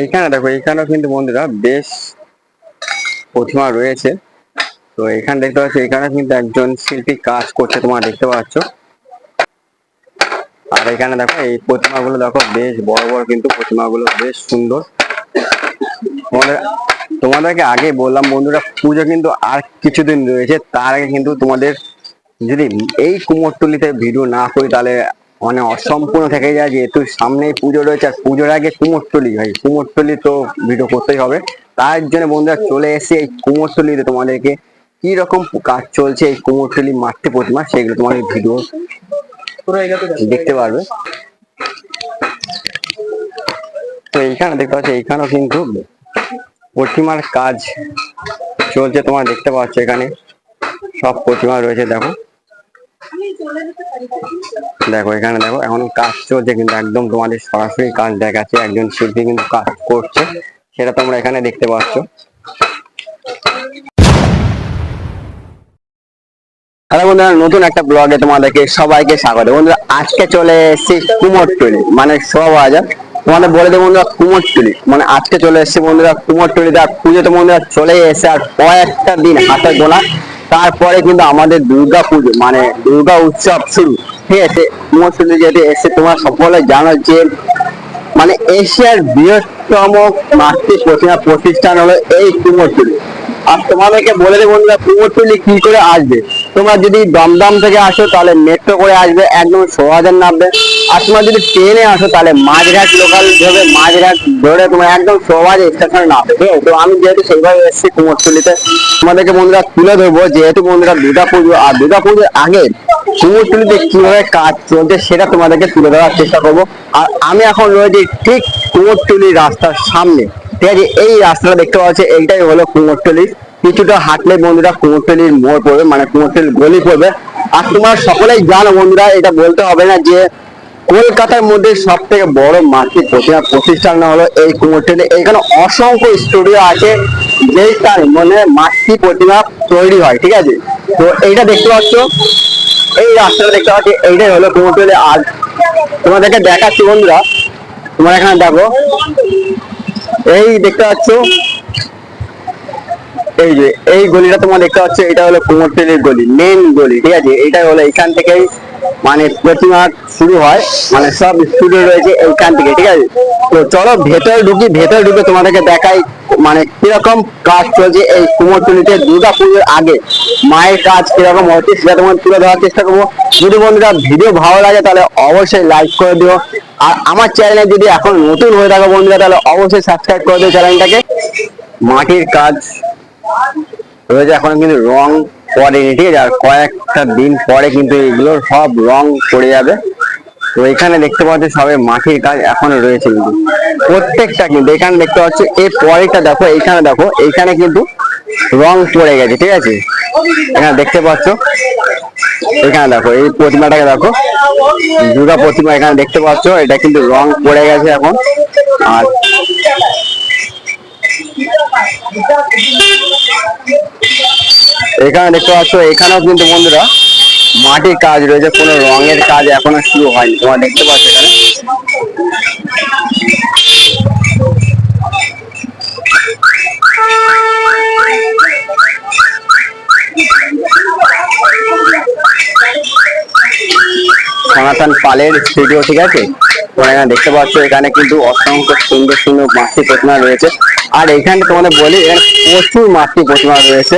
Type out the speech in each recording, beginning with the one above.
এইখানে দেখো, এইখানেও কিন্তু বন্ধুরা বেশ প্রতিমা রয়েছে। তো এখানে দেখতে পাচ্ছ এখানে কিন্তু একজন শিল্পী কাজ করছে, তোমরা দেখতে পাচ্ছ। আর এখানে দেখো, এই প্রতিমাগুলো দেখো, বেশ বড় বড় কিন্তু প্রতিমাগুলো, বেশ সুন্দর। তোমাদের, তোমাদেরকে আগে বললাম বন্ধুরা, পুজো কিন্তু আর কিছুদিন রয়েছে, তার আগে কিন্তু তোমাদের যদি এই কুমোরটুলিতে ভিডিও না করি, তাহলে মানে অসম্পূর্ণ থেকে যায় যেহেতু সামনেই পুজো রয়েছে, আর পুজোর আগে কুমোরটুলি ভাই, কুমোরটুলি তো ভিডিও করতেই হবে। তার জন্য বন্ধুরা চলে এসে এই কুমোরটুলিতে তোমাদেরকে। কি রকম কাজ চলছে এই কুমোরটুলি মাঠে প্রতিমা সেগুলো তোমাদের ভিডিও দেখতে পারবে। তো এইখানে দেখতে পাচ্ছ, এইখানেও কিন্তু প্রতিমার কাজ চলছে, তোমার দেখতে পাচ্ছ এখানে। সব প্রতিমা রয়েছে, দেখো। দেখো, এখানে দেখো, এখন কাজ চলছে কিন্তু একদম তোমাদের সরাসরি কাজ দেখাচ্ছে, একজন শিল্পী কিন্তু কাজ করছে, সেটা তোমরা এখানে দেখতে পাচ্ছ। হ্যালো বন্ধুরা, নতুন একটা ব্লগে তোমাদেরকে সবাইকে স্বাগত। বন্ধুরা, আজকে চলে এসেছি কুমোরটুলি মানে শোভাবাজার। তোমাদের বলে দেবো বন্ধুরা, কুমোরটুলি মানে আজকে চলে এসেছি বন্ধুরা কুমোরটুলিতে, আর পুজো তো বন্ধুরা চলে এসে আর কয়েকটা দিন হাতে গোনা। তারপরে কিন্তু আমাদের দুর্গা পুজো মানে দুর্গা উৎসব শুরু। ঠিক আছে? কুমোরটুলি যেতে এসে তোমরা সকলে জানো যে মানে এশিয়ার বৃহত্তম মাতৃ প্রতিমা প্রতিষ্ঠান হলো এই কুমোরটুলি আর তোমাদেরকে বলে দেবো বন্ধুরা কুমোরটুলি কি করে আসবে? তোমরা যদি দমদম থেকে আসো, তাহলে মেট্রো করে আসবে, একদম সোহাজার নামবে। আর তোমরা যদি ট্রেনে আসো তাহলে মাঝঘাট লোকাল ধরে মাঝঘাট ধরে তোমার একদম সোহাজ স্টেশনে না তো আমি যেহেতু সেইভাবে এসেছি কুমোরটুলিতে, তোমাদেরকে বন্ধুরা তুলে ধরবো, যেহেতু বন্ধুরা দুর্গা পুজো আর দুর্গা পুজোর আগে কুমোরটুলিতে কীভাবে কাজ চলছে সেটা তোমাদেরকে তুলে ধরার চেষ্টা করব। আর আমি এখন রয়েছি ঠিক কুমোরটুলি রাস্তার সামনে, ঠিক আছে? এই রাস্তাটা দেখতে পাচ্ছি এইটাই হলো কুমোরটুলি। কিছুটা হাঁটলে বন্ধুরা কুমোরটুলির মোড় পড়বে মানে কুমোরটুলির গলি পড়বে। আর তোমরা সকলেই জানো বন্ধুরা, এটা বলতে হবে না যে কলকাতার মধ্যে সব থেকে বড় মাতৃ প্রতিমা প্রতিষ্ঠান হলো এই কুমোরটুলি এখানে অসংখ্য স্টুডিও আছে, যেই তার মানে মাতৃ প্রতিমা তৈরি হয়, ঠিক আছে? তো এইটা দেখতে পাচ্ছ, এই রাস্তাটা দেখতে পাচ্ছি, এইটাই হলো কুমোরটুলি আর তোমাদেরকে দেখাচ্ছি বন্ধুরা, তোমরা এখানে দেখো। এই দেখতে পাচ্ছ, এই যে, এই গলিটা তোমরা দেখতে পাচ্ছ, এটা হলো কুমোরটুলির গলি মেন গলি, ঠিক আছে? এটা হলো এখান থেকেই মানে প্রতিমা শুরু হয় মানে সব স্টুডিও রয়েছে এইখান থেকে, ঠিক আছে? তো চলো ভেতরে ঢুকি, ভেতরে ঢুকে তোমাদেরকে দেখাই মানে কীরকম কাজ চলছে এই কুমোরটুলিতে দুর্গা পুজোর আগে। মায়ের কাজ কীরকম হচ্ছে সেটা তোমার তুলে ধরার চেষ্টা করব। যদি বন্ধুরা ভিডিও ভালো লাগে তাহলে অবশ্যই লাইক করে দিও। আর আমার চ্যানেলে যদি এখন নতুন হয়ে থাকো বন্ধুরা, তাহলে অবশ্যই সাবস্ক্রাইব করে দিও চ্যানেলটাকে মাটির কাজ রয়েছে, এখন কিন্তু রং পড়েনি ঠিক আছে? আর কয়েকটা দিন পরে কিন্তু এগুলোর সব রং পড়ে যাবে। তো এখানে দেখতে পাচ্ছ সবে মাটির কাজ এখনও রয়েছে কিন্তু। প্রত্যেকটা কিন্তু এখানে দেখতে পাচ্ছ, এর পরেরটা দেখো, এইখানে দেখো, এইখানে কিন্তু রং পড়ে গেছে, ঠিক আছে? এখানে দেখতে পাচ্ছ, এখানে দেখো, এই প্রতিমাটাকে দেখো, দুর্গা প্রতিমা এখানে দেখতে পাচ্ছ, এটা কিন্তু রং পড়ে গেছে এখন। আর এখানে দেখতে পাচ্ছ, এখানেও কিন্তু বন্ধুরা মাটির কাজ রয়েছে, কোনো রঙের কাজ এখনও শুরু হয়নি। তোমরা দেখতে পাচ্ছ এখানে। সনাতন পালের স্টুডিও ঠিক আছে? তোমরা এখানে দেখতে পাচ্ছ, এখানে কিন্তু অসংখ্য সুন্দর সুন্দর মাতৃ প্রতিমা রয়েছে। আর এখানে তোমাদের বলি, এখানে প্রচুর মাতৃ প্রতিমা রয়েছে।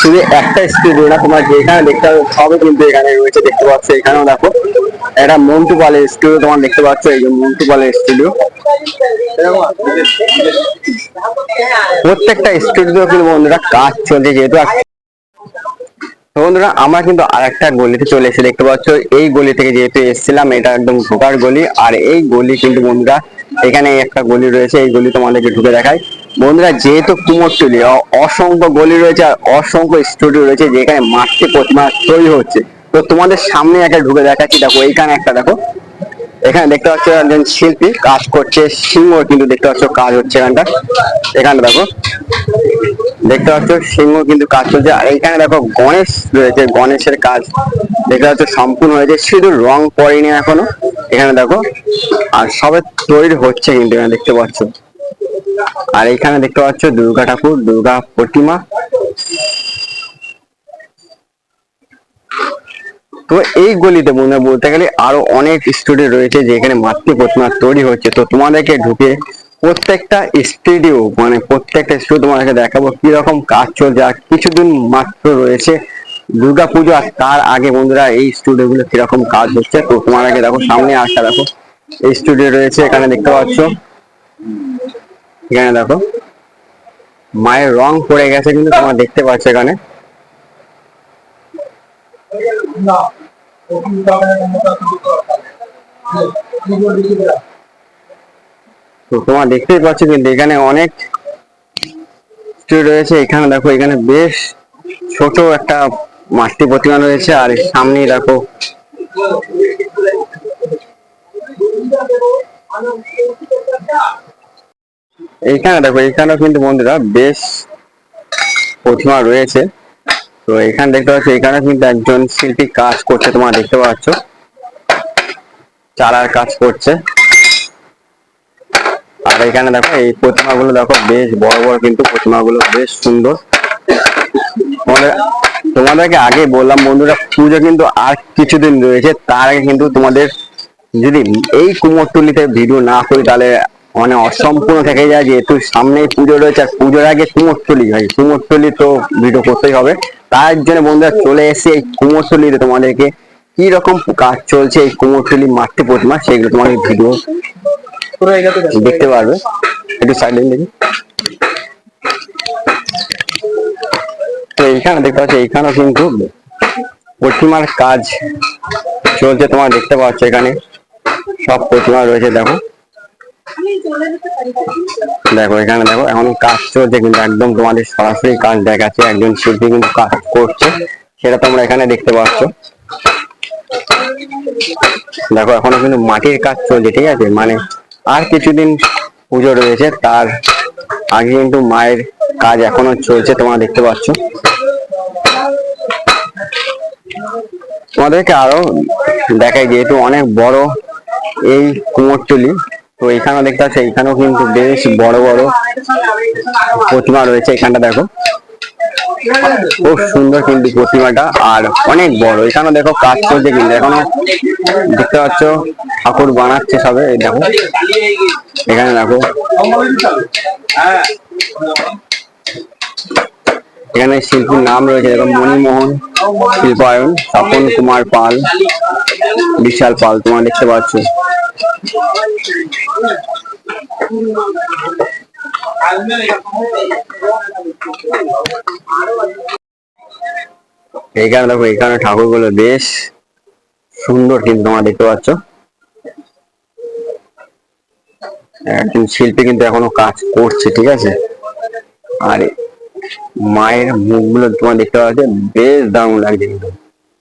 শুধু একটা স্টুডিও না, তোমার যেখানে দেখতে পাবে, সবই কিন্তু এখানে রয়েছে, দেখতে পাচ্ছ এখানেও দেখো। একটা মন্টু পালের স্টুডিও, তোমার দেখতে পাচ্ছ এই যে মন্টু পালের স্টুডিও। প্রত্যেকটা স্টুডিও কিন্তু বন্ধুরা কাজ চলছে, যেহেতু বন্ধুরা, আমরা কিন্তু আর একটা গলিতে চলে এসে দেখতে পাচ্ছ। এই গলি থেকে যেহেতু এসেছিলাম, এটা একদম ঢোকার গলি। আর এই গলি কিন্তু বন্ধুরা এখানে একটা গলি রয়েছে, এই গলি তোমাদেরকে ঢুকে দেখায় বন্ধুরা, যেহেতু কুমোরটুলি অসংখ্য গলি রয়েছে আর অসংখ্য স্টুডিও রয়েছে যেখানে মাঠে প্রতিমা তৈরি হচ্ছে। তো তোমাদের সামনে একটা ঢুকে দেখাচ্ছি। দেখো, এইখানে একটা, দেখো। এখানে দেখতে পাচ্ছ একজন শিল্পী কাজ করছে, সিংহ কিন্তু দেখতে পাচ্ছ কাজ হচ্ছে এখানটা। এখানে দেখো। দেখতে পাচ্ছ, সিংহ কিন্তু কাজ চলছে আর এখানে দেখো গণেশ রয়েছে, গণেশের কাজ। দেখতে পাচ্ছ, সম্পূর্ণ হয়েছে। শুধু রং পড়েনি এখনও। এখানে দেখো, আর সবে তৈরি হচ্ছে কিন্তু এখানে দেখতে পাচ্ছ। আর এখানে দেখতে পাচ্ছ, দুর্গা ঠাকুর, দুর্গা প্রতিমা। তো এই গলিতে মনে বলতে গেলে আরও অনেক স্টুডিও রয়েছে যেখানে মাতৃ প্রতিমা তৈরি হচ্ছে। তো তোমাদেরকে ঢুকে প্রত্যেকটা স্টুডিও মানে প্রত্যেকটা স্টুডিও তোমাদেরকে দেখাবো কীরকম কাজ চলছে। আর কিছুদিন মাত্র রয়েছে দুর্গা পুজো আর তার আগে বন্ধুরা এই স্টুডিও গুলো কীরকম কাজ হচ্ছে। তো তোমার আগে দেখো, সামনে আসা দেখো, এই স্টুডিও রয়েছে, এখানে দেখতে পাচ্ছ। এখানে দেখো, মায়ের রং পড়ে গেছে কিন্তু তোমার দেখতে পাচ্ছ এখানে। তো তোমরা দেখতেই পাচ্ছ কিন্তু এখানে অনেক রয়েছে। এখানে দেখো, এখানে বেশ ছোট একটা মাতৃ প্রতিমা রয়েছে আর এর সামনেই দেখো এইখানে দেখো এইখানেও কিন্তু বন্ধুরা বেশ প্রতিমা রয়েছে। তো এখানে দেখতে পাচ্ছ, এখানে কিন্তু একজন শিল্পী কাজ করছে, তোমরা দেখতে পাচ্ছ। চারার কাজ করছে। আর এখানে দেখো, এই প্রতিমাগুলো দেখো বেশ বড় বড় কিন্তু প্রতিমাগুলো বেশ সুন্দর। তোমাদের, তোমাদেরকে আগে বললাম বন্ধুরা, পুজো কিন্তু আর কিছুদিন রয়েছে, তার আগে কিন্তু তোমাদের যদি এই কুমোরটুলিতে ভিডিও না করি, তাহলে মানে অসম্পূর্ণ থেকে যায় যেহেতু সামনেই পুজো রয়েছে, আর পুজোর আগে কুমোরটুলি হয়। কুমোরটুলি তো ভিডিও করতেই হবে। তার জন্য বন্ধুরা চলে এসে এই কুমোরটুলিতে তোমাদেরকে কি রকম কাজ চলছে এই কুমোরটুলি মাতৃ প্রতিমা, সেগুলো তোমাদের ভিডিও দেখতে পারবে। একটু সাইলেন্ট দেখি। তো এইখানে দেখতে পাচ্ছ, এইখানেও কিন্তু প্রতিমার কাজ চলছে। তোমার দেখতে পাচ্ছ এখানে। সব প্রতিমা রয়েছে, দেখো। দেখো, এখানে দেখো, এখন কাজ চলছে কিন্তু একদম তোমাদের সরাসরি কাজ দেখাচ্ছে। একজন শিল্পী কিন্তু কাজ করছে। সেটা তোমরা এখানে দেখতে পাচ্ছ। দেখো, এখনও কিন্তু মাটির কাজ চলছে, ঠিক আছে? মানে আর কিছুদিন পুজো রয়েছে, তার আগে কিন্তু মায়ের কাজ এখনও চলছে, তোমরা দেখতে পাচ্ছ। তোমাদেরকে আরও দেখাই, যেহেতু অনেক বড় এই কুমোরটুলি তো এখানে দেখতে পাচ্ছ এখানেও কিন্তু বেশ বড় বড় প্রতিমা রয়েছে, এখানটা দেখো। খুব সুন্দর কিন্তু প্রতিমাটা, আর অনেক বড়। এখানে দেখো কাজ চলছে কিন্তু এখনও দেখতে পাচ্ছ, ঠাকুর বানাচ্ছে সবে দেখো। এখানে দেখো। এখানে শিল্পীর নাম রয়েছে দেখো মণিমোহন শিল্পায়ন, স্বপন কুমার পাল, বিশাল পাল, তোমরা দেখতে পাচ্ছ। এইখানে দেখো এখানে ঠাকুরগুলো বেশ সুন্দর কিন্তু তোমরা দেখতে পাচ্ছ। একজন শিল্পী কিন্তু এখনও কাজ করছে, ঠিক আছে? আর মায়ের মুখগুলো তোমার দেখতে পাচ্ছ, বেশ দারুণ লাগছে কিন্তু।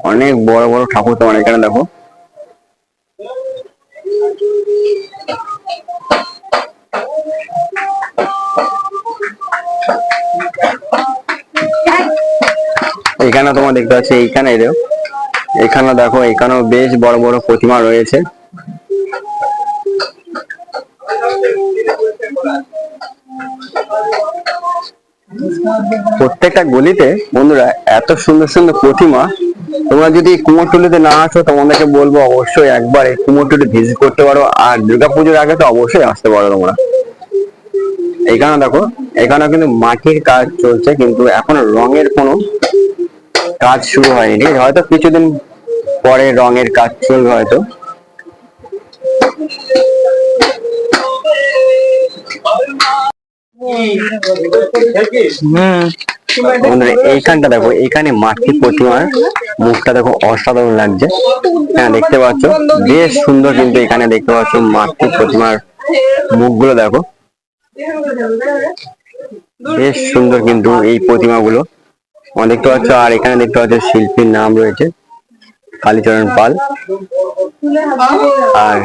অনেক বড় বড় ঠাকুর তোমার এখানে দেখো। এখানে তোমার দেখতে পাচ্ছি এইখানে এখানে দেখো, এখানেও বেশ বড় বড় প্রতিমা রয়েছে। প্রত্যেকটা গলিতে বন্ধুরা এত সুন্দর সুন্দর প্রতিমা। তোমরা যদি কুমোরটুলিতে না আসো, তোমাদেরকে বলব অবশ্যই একবার এই কুমোরটুলি ভিজিট করতে পারো। আর দুর্গাপুজোর আগে তো অবশ্যই আসতে পারো তোমরা। এখানে দেখো এখানে কিন্তু মাটির কাজ চলছে, কিন্তু এখনও রঙের কোনো কাজ শুরু হয়নি। ঠিক আছে হয়তো কিছুদিন পরে রঙের কাজ চলবে হয়তো। বন্ধুরা এইখানটা দেখো এইখানে মাতৃ প্রতিমার মুখটা দেখো অসাধারণ লাগছে। হ্যাঁ দেখতে পাচ্ছ? বেশ সুন্দর কিন্তু এখানে দেখতে পাচ্ছ মাতৃ প্রতিমার মুখগুলো দেখো। বেশ সুন্দর কিন্তু এই প্রতিমাগুলো। দেখতে পাচ্ছ, আর এখানে দেখতে পাচ্ছ শিল্পীর নাম রয়েছে, কালীচরণ পাল। আর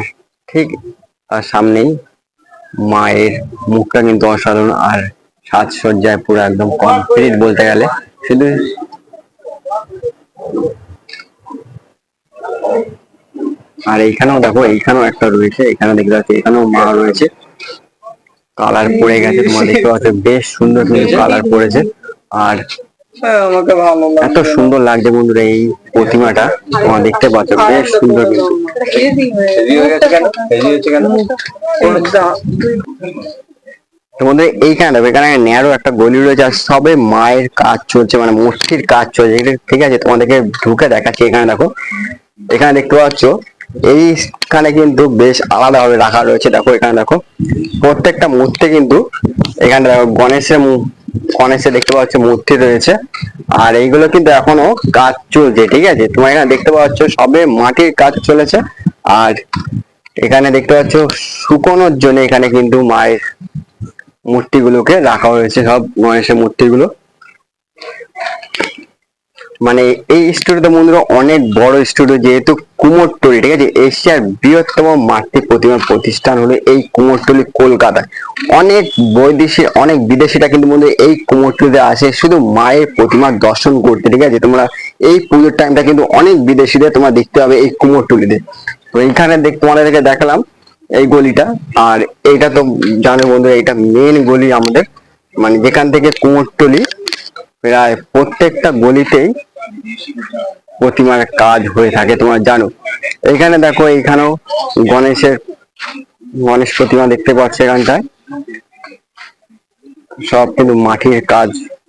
ঠিক তার সামনেই মায়ের মুখটা কিন্তু অসাধারণ, আর সাজসজ্জায় পুরো একদম কমপ্লিট বলতে গেলে। শুধু আর এইখানেও দেখো, এইখানেও একটা রয়েছে, এখানে দেখতে পাচ্ছি, এখানেও মা রয়েছে। কালার পড়ে গেছে, তোমার দেখতে পাচ্ছ, বেশ সুন্দর কিন্তু কালার পড়েছে। আর এত সুন্দর লাগছে বন্ধুরা এই প্রতিমাটা। তোমার দেখতে পাচ্ছ বেশ সুন্দর হয়ে তোমাদের এইখানে এখানে ন্যারো একটা গলি রয়েছে আর সবে মায়ের কাজ চলছে মানে মূর্তির কাজ চলছে। ঠিক আছে তোমাদেরকে ঢুকে দেখাচ্ছি এখানে দেখো। এখানে দেখতে পাচ্ছ এইখানে কিন্তু বেশ আলাদা ভাবে রাখা রয়েছে। দেখো এখানে দেখো প্রত্যেকটা মূর্তি কিন্তু এখানে দেখো গণেশের গণেশের দেখতে পাচ্ছ মূর্তি রয়েছে। আর এইগুলো কিন্তু এখনও কাজ চলছে, ঠিক আছে? তোমার এখানে দেখতে পাচ্ছ সবে মাটির কাজ চলেছে। আর এখানে দেখতে পাচ্ছ শুকোনোর জন্য এখানে কিন্তু মায়ের মূর্তিগুলোকে রাখা হয়েছে, সব গণেশের মূর্তিগুলো। মানে এই স্টুডিওতে বন্ধুরা অনেক বড় স্টুডিও যেহেতু কুমোরটুলি ঠিক আছে? এশিয়ার বৃহত্তম মাতৃ প্রতিমা প্রতিষ্ঠান হলো এই কুমোরটুলি কলকাতায়। অনেক বৈদেশি, অনেক বিদেশিরা কিন্তু বন্ধু এই কুমোরটুলিতে আসে, শুধু মায়ের প্রতিমা দর্শন করতে, ঠিক আছে? তোমরা এই পুজোর টাইমটা কিন্তু অনেক বিদেশিদের তোমরা দেখতে পাবে এই কুমোরটুলিতে তো এইখানে দেখ, তোমাদেরকে দেখালাম এই গলিটা, আর এটা তো জানো বন্ধুরা এটা মেন গলি আমাদের। মানে যেখান থেকে কুমোরটুলি প্রায় প্রত্যেকটা গলিতেই প্রতিমার কাজ হয়ে থাকে, তোমরা জানো। এখানে দেখো, এখানেও গণেশের, গণেশ প্রতিমা দেখতে পাচ্ছ এখানটায়। সব কিন্তু মাটির কাজ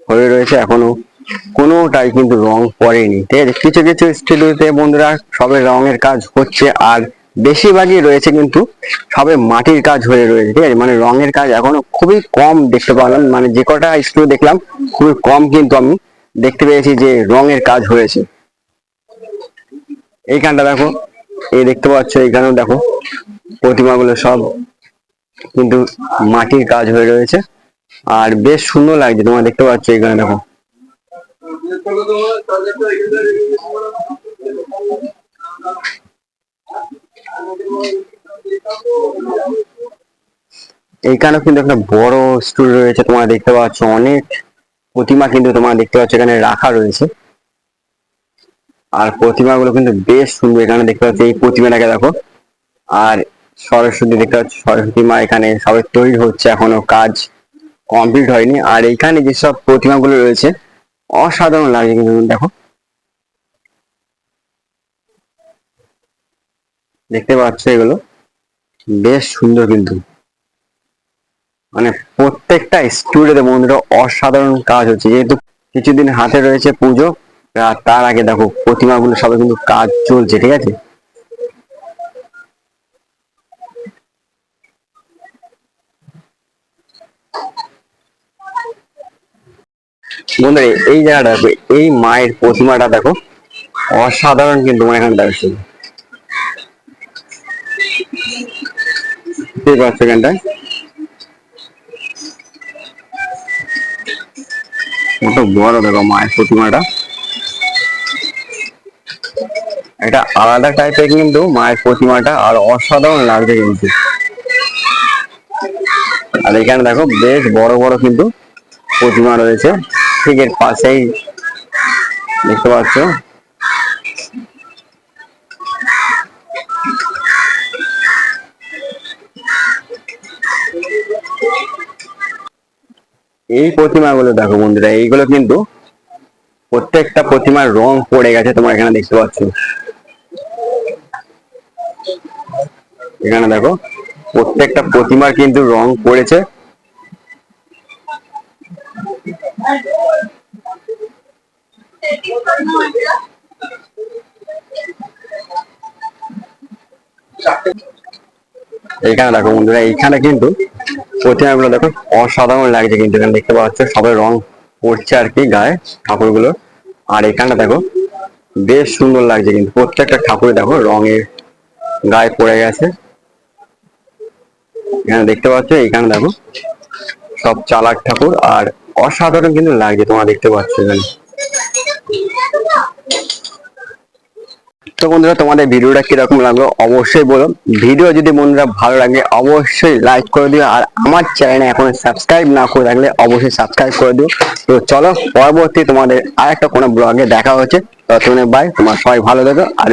হয়ে রয়েছে, এখনও কোনোটাই কিন্তু রং পড়েনি। ঠিক আছে? কিছু কিছু স্টুডিওতে বন্ধুরা সবে রঙের কাজ হচ্ছে, আর বেশিরভাগই রয়েছে কিন্তু সবে মাটির কাজ হয়ে রয়েছে, ঠিক আছে? মানে রঙের কাজ এখনও খুবই কম দেখতে পেলাম মানে যে কটা স্টুডিও দেখলাম, খুবই কম কিন্তু আমি দেখতে পেয়েছি যে রঙের কাজ হয়েছে। এইখানটা দেখো, এই দেখতে পাচ্ছ, এইখানেও দেখো, প্রতিমাগুলো সব কিন্তু মাটির কাজ হয়ে রয়েছে। আর বেশ সুন্দর লাগছে, তোমরা দেখতে পাচ্ছ এখানে দেখো। এইখানেও কিন্তু একটা বড় স্টুডিও রয়েছে, তোমরা দেখতে পাচ্ছ অনেক প্রতিমা কিন্তু তোমরা দেখতে পাচ্ছ এখানে রাখা রয়েছে। আর প্রতিমাগুলো কিন্তু বেশ সুন্দর, এখানে দেখতে পাচ্ছ এই প্রতিমাটাকে দেখো। আর সরস্বতী দেখতে পাচ্ছ, সরস্বতী মা এখানে সবে তৈরি হচ্ছে, এখনও কাজ কমপ্লিট হয়নি। আর এইখানে যেসব প্রতিমাগুলো রয়েছে, অসাধারণ লাগে কিন্তু, দেখো। দেখতে পাচ্ছ এগুলো? বেশ সুন্দর কিন্তু। মানে প্রত্যেকটা স্টুডিওতে বন্ধুরা অসাধারণ কাজ হচ্ছে। যেহেতু কিছুদিন হাতে রয়েছে পুজো আর তার আগে দেখো, প্রতিমাগুলো সবাই কিন্তু কাজ চলছে, ঠিক আছে? বন্ধুরা, এই জায়গাটা দেখো, এই মায়ের প্রতিমাটা দেখো, অসাধারণ কিন্তু তোমার এখানে দেখছ দেখতে এখানটায়? বড় দেখো মায়ের প্রতিমাটা এটা আলাদা টাইপের কিন্তু মায়ের প্রতিমাটা আর অসাধারণ লাগছে কিন্তু। আর এখানে দেখো বেশ বড় বড় কিন্তু প্রতিমা রয়েছে। ঠিক এর পাশেই দেখতে পাচ্ছ। এই প্রতিমাগুলো দেখো বন্ধুরা, এইগুলো কিন্তু প্রত্যেকটা প্রতিমার রং পড়ে গেছে তোমরা এখানে দেখতে পাচ্ছ। এখানে দেখো, প্রত্যেকটা প্রতিমার কিন্তু রং পড়েছে। এইখানে দেখো বন্ধুরা, এইখানে কিন্তু প্রতিমাগুলো দেখো অসাধারণ লাগছে কিন্তু এখানে দেখতে পাচ্ছ, সবাই রং পড়ছে আর কি গায়ে ঠাকুরগুলো। আর এখানে দেখো, বেশ সুন্দর লাগছে কিন্তু প্রত্যেকটা ঠাকুর দেখো রঙের গায়ে পড়ে গেছে। এখানে দেখতে পাচ্ছ, এখানে দেখো সব চালাক ঠাকুর আর অসাধারণ কিন্তু লাগছে, তোমরা দেখতে পাচ্ছ এখানে। তো বন্ধুরা, তোমাদের ভিডিওটা কীরকম লাগল অবশ্যই বলো। ভিডিও যদি বন্ধুরা ভালো লাগে, অবশ্যই লাইক করে দিও। আর আমার চ্যানেলে এখন সাবস্ক্রাইব না করে থাকলে অবশ্যই সাবস্ক্রাইব করে দিও। তো চলো, পরবর্তী তোমাদের আর একটা কোনো ব্লগে দেখা হচ্ছে। ততক্ষণে বাই তোমার সবাই ভালো থেকো। আর